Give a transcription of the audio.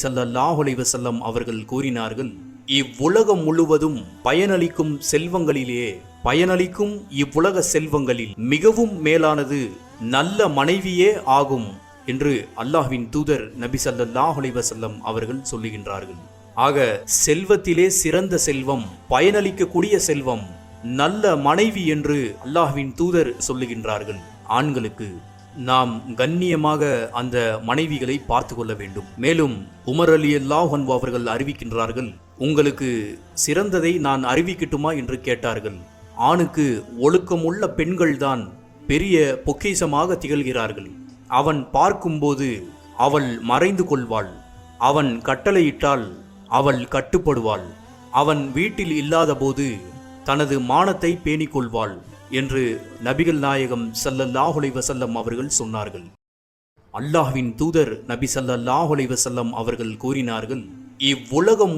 ஸல்லல்லாஹு வசல்லம் அவர்கள் கூறினார்கள் இவ்வுலகம் முழுவதும் பயனளிக்கும் செல்வங்களிலே பயனளிக்கும் இவ்வுலக செல்வங்களில் மிகவும் மேலானது நல்ல மனைவியே ஆகும் என்று அல்லாஹ்வின் தூதர் நபி ஸல்லல்லாஹு அலைஹி அவர்கள் சொல்லுகின்றார்கள். ஆக செல்வத்திலே சிறந்த செல்வம் பயனளிக்கக்கூடிய செல்வம் நல்ல மனைவி என்று அல்லாஹ்வின் தூதர் சொல்லுகின்றார்கள். ஆண்களுக்கு நாம் கண்ணியமாக அந்த மனைவிகளை பார்த்து கொள்ள வேண்டும். மேலும் உமர் அலி அல்லாஹன் அவர்கள் அறிவிக்கின்றார்கள் உங்களுக்கு சிறந்ததை நான் அறிவிக்கட்டுமா என்று கேட்டார்கள். ஆணுக்கு ஒழுக்கமுள்ள பெண்கள்தான் பெரிய பொக்கிஷமாக திகழ்கிறார்கள். அவன் பார்க்கும்போது அவள் மறைந்து கொள்வாள். அவன் கட்டளையிட்டால் அவள் கட்டுப்படுவாள். அவன் வீட்டில் இல்லாதபோது தனது மானத்தை பேணிக் கொள்வாள் என்று நபிகள் நாயகம் சல்லல்லாஹுலை வசல்லம் அவர்கள் சொன்னார்கள். அல்லாஹ்வின் தூதர் நபி சல்லல்லாஹுலை வசல்லம் அவர்கள் கூறினார்கள் இவ்வுலகம்